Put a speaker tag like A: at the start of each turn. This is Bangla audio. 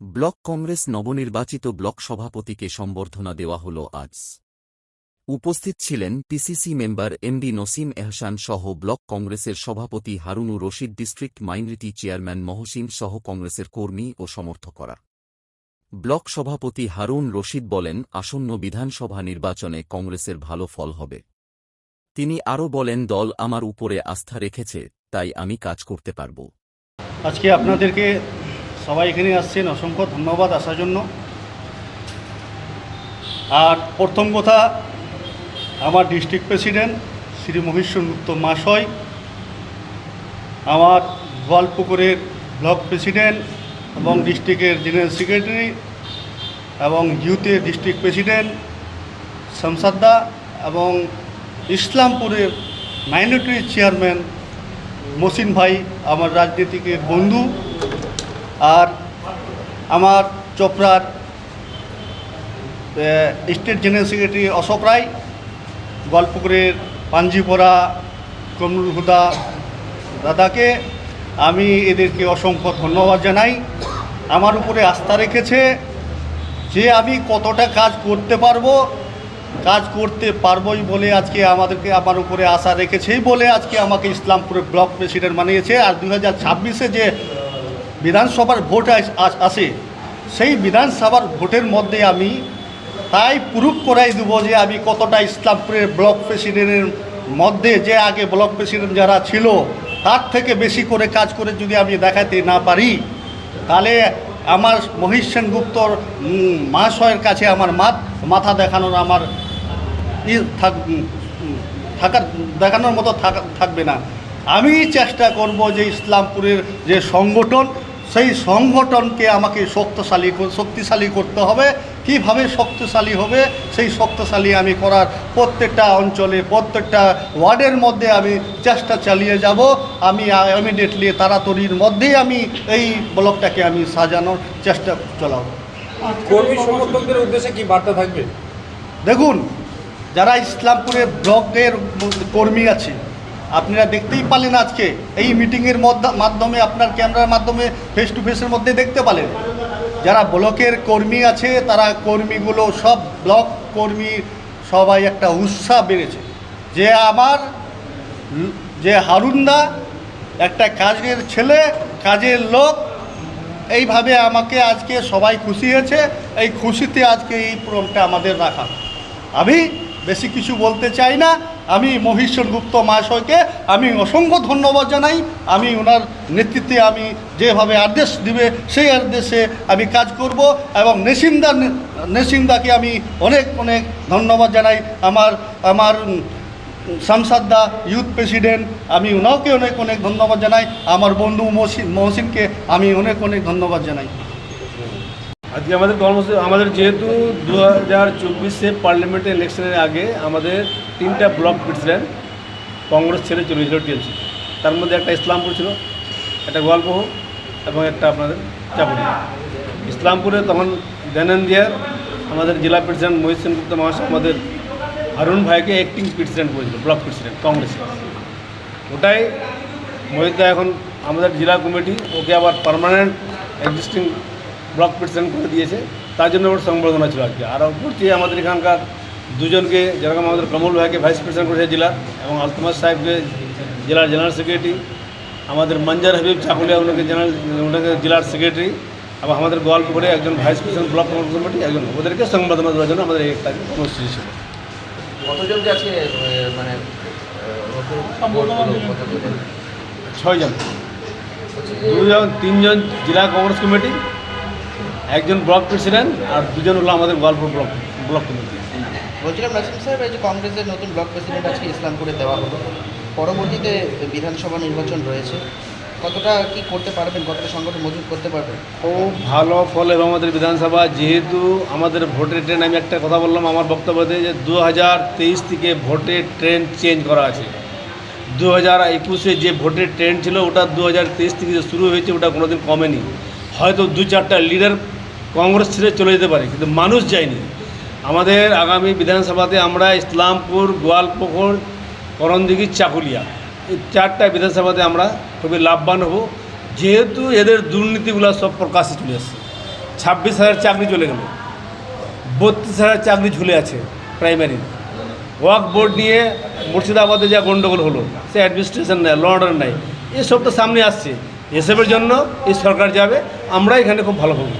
A: ব্লক কংগ্রেস নবনির্বাচিত ব্লক সভাপতিকে সম্বর্ধনা দেওয়া হল আজ। উপস্থিত ছিলেন PCC member MD Nasim Ehsan সহ ব্লক কংগ্রেসের সভাপতি Harun Rashid, district minority chairman Mohsin সহ কংগ্রেসের কর্মী ও সমর্থকরা। ব্লক সভাপতি হারুন রশিদ বলেন, আসন্ন বিধানসভা নির্বাচনে কংগ্রেসের ভালো ফল হবে। তিনি আরও বলেন, দল আমার উপরে আস্থা রেখেছে, তাই আমি কাজ করতে পারব।
B: আজকে আপনাদেরকে সবাই এখানে আসছেন, অসংখ্য ধন্যবাদ আসার জন্য। আর প্রথম কথা, আমার ডিস্ট্রিক্ট প্রেসিডেন্ট শ্রী মহেশ্বর গুপ্ত মহাশয়, আমার গোয়ালপুকুরের ব্লক প্রেসিডেন্ট এবং ডিস্ট্রিক্টের জেনারেল সেক্রেটারি এবং ইউথের ডিস্ট্রিক্ট প্রেসিডেন্ট শামসাদ্দা এবং ইসলামপুরের মাইনরিটি চেয়ারম্যান মসিন ভাই, আমার রাজনীতিকের বন্ধু। আর আমার চোপড়ার state general secretary Ashok Roy গল্পপুরের Panjipara Kamrul Huda দাদাকে আমি এদেরকে অসংখ্য ধন্যবাদ জানাই। আমার উপরে আস্থা রেখেছে যে আমি কতটা কাজ করতে পারব, কাজ করতে পারবোই বলে আজকে আমাদেরকে আমার উপরে আশা রেখেছেই বলে আজকে আমাকে ইসলামপুরের ব্লক প্রেসিডেন্ট বানিয়েছে। আর দু হাজার যে বিধানসভার ভোট আস- সেই বিধানসভার ভোটের মধ্যে আমি তাই প্রুফ করাই দেবো যে আমি কতটা ইসলামপুরের ব্লক প্রেসিডেন্টের মধ্যে যে আগে ব্লক প্রেসিডেন্ট যারা ছিল, তার থেকে বেশি করে কাজ করে যদি আমি দেখাতে না পারি, তাহলে আমার মহিষ সেনগুপ্তর মহাশয়ের কাছে আমার মাত মাথা দেখানোর আমার ই থাকার, দেখানোর মতো থাকা- থাকবে না। আমি চেষ্টা করব যে ইসলামপুরের যে সংগঠন সেই সংগঠনকে আমাকে শক্তিশালী শক্তিশালী করতে হবে। কীভাবে শক্তিশালী হবে? সেই শক্তিশালী আমি করার প্রত্যেকটা অঞ্চলে প্রত্যেকটা ওয়ার্ডের মধ্যে আমি চেষ্টা চালিয়ে যাব। আমি ইমিডিয়েটলি তাড়াতাড়ির মধ্যেই আমি এই ব্লকটাকে আমি সাজানোর চেষ্টা চালাবো।
C: কর্মী সমর্থকদের উদ্দেশ্যে কি বার্তা থাকবে?
B: দেখুন যারা ইসলামপুরের ব্লকের কর্মী আছে আপনারা দেখতেই পালেন আজকে এই মিটিংয়ের মধ্য- মাধ্যমে, আপনার ক্যামেরার মাধ্যমে ফেস টু ফেসের মধ্যে দেখতে পালেন যারা ব্লকের কর্মী আছে, তারা কর্মীগুলো সব ব্লক কর্মী সবাই একটা উৎসাহ বেড়েছে। যে আমার যে হারুন্দা একটা কাজের ছেলে, কাজের লোক, এইভাবে আমাকে আজকে সবাই খুশি হয়েছে। এই খুশিতে আজকে এই প্রোগ্রামটা আমাদের রাখা। আমি বেশি কিছু বলতে চাই না। আমি মহিশ্বর গুপ্ত মহাশয়কে আমি অসংখ্য ধন্যবাদ জানাই। আমি ওনার নেতৃত্বে আমি যেভাবে আদেশ দিবে, সেই আদেশে আমি কাজ করব এবং নেসিমদা নেসিমদাকে আমি অনেক অনেক ধন্যবাদ জানাই। আমার আমার শামসাদ্দা ইউথ প্রেসিডেন্ট, আমি ওনাকে অনেক অনেক ধন্যবাদ জানাই। আমার বন্ধু মহসিন, মহসিনকে আমি অনেক অনেক ধন্যবাদ জানাই।
C: আজকে আমাদের কর্মসূচি, আমাদের যেহেতু দু হাজার চব্বিশে পার্লামেন্ট ইলেকশনের আগে আমাদের তিনটা ব্লক প্রেসিডেন্ট কংগ্রেস ছেড়ে চলে গেছিল টিএমসি। তার মধ্যে একটা ইসলামপুর ছিল, একটা গোয়ালপহ এবং একটা আপনাদের চাপুরিয়া ইসলামপুরে তখন দেনন্দিয়ার আমাদের জেলা প্রেসিডেন্ট মহিত সেনগুপ্ত মহাশয়, আমাদের হারুন ভাইকে অ্যাক্টিং প্রেসিডেন্ট করেছিল ব্লক প্রেসিডেন্ট কংগ্রেসের ওটাই মহিতদা এখন আমাদের জেলা কমিটি, ওকে আবার পার্মানেন্ট এক্সিস্টিং ব্লক প্রেসিডেন্ট করে দিয়েছে। তার জন্য ওর সংবর্ধনা ছিল আজকে। আর উপরটি আমাদের এখানকার দুজনকে যেরকম আমাদের কমল ভাইকে ভাইস প্রেসিডেন্ট করেছে জেলার এবং আলতমাস সাহেবকে জেলার জেনারেল সেক্রেটারি আমাদের মঞ্জার হাবিব চাকুলিয়া ওনাকে জেনারেল ওনাকে জেলার সেক্রেটারি এবং আমাদের গোয়ালপুরে একজন ভাইস প্রেসিডেন্ট ব্লক কমিটি একজন ওদেরকে সংবর্ধনা দেওয়ার জন্য আমাদের এই একটা কর্মসূচি ছিল।
D: আজকে মানে?
C: ছয়জন। দুজন তিনজন জেলা কংগ্রেস কমিটি একজন ব্লক প্রেসিডেন্ট আর দুজন হলো আমাদের গল্পুর ব্লক ব্লক কমিটি।
D: বলছিলাম নাসিম সাহেব এই যে কংগ্রেসের নতুন ব্লক প্রেসিডেন্ট আজকে ইসলামপুরে দেওয়া হলো পরবর্তীতে বিধানসভা নির্বাচন রয়েছে কতটা কি করতে পারবেন কতটা সংগঠন মজুত করতে পারবেন?
C: খুব ভালো ফল এবং আমাদের বিধানসভা যেহেতু আমাদের ভোটের ট্রেন আমি একটা কথা বললাম আমার বক্তব্যতে যে দু হাজার তেইশ থেকে ভোটের ট্রেন চেঞ্জ করা আছে। দু হাজার একুশে যে ভোটের ট্রেন ছিল ওটা দু হাজার তেইশ থেকে শুরু হয়েছে ওটা কোনোদিন কমেনি। হয়তো দু চারটা লিডার কংগ্রেস ছেড়ে চলে যেতে পারে, কিন্তু মানুষ যায়নি। আমাদের আগামী বিধানসভাতে আমরা ইসলামপুর গোয়ালপুকুর করণদিঘি চাকুলিয়া এই চারটা বিধানসভাতে আমরা খুবই লাভবান হব। যেহেতু এদের দুর্নীতিগুলো সব প্রকাশ্যে চলে আসছে। ছাব্বিশ হাজার চাকরি চলে গেল, বত্রিশ হাজার চাকরি ঝুলে আছে প্রাইমারি। ওয়াক বোর্ড নিয়ে মুর্শিদাবাদে যা গণ্ডগোল হলো, সে অ্যাডমিনিস্ট্রেশন নেই, ল অর্ডার নাই, এসব তো সামনে আসছে। এসবের জন্য এই সরকার যাবে আমরা এখানে খুব ভালো পাবো